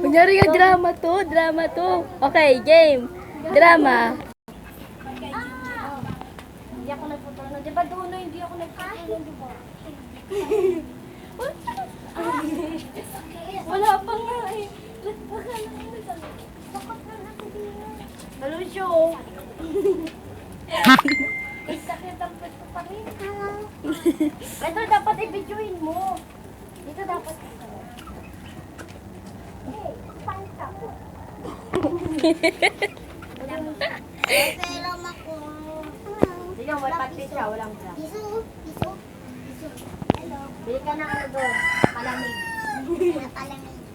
Kunyari nga drama to, drama to. Okay, game. Drama. Hindi ako nagpapano. Di ba doon hindi ako nagpapano, di ba? Wala pa nga eh. Baka na Bakit na natin Hello, show. Ito dapat i-videoin mo. Dito dapat. Eh, panta ko. Pero ako. Sige, may patpit siya. Walang bra. Piso, piso, piso. Hello. Bili ka na ano doon. Palamig. Napalamig.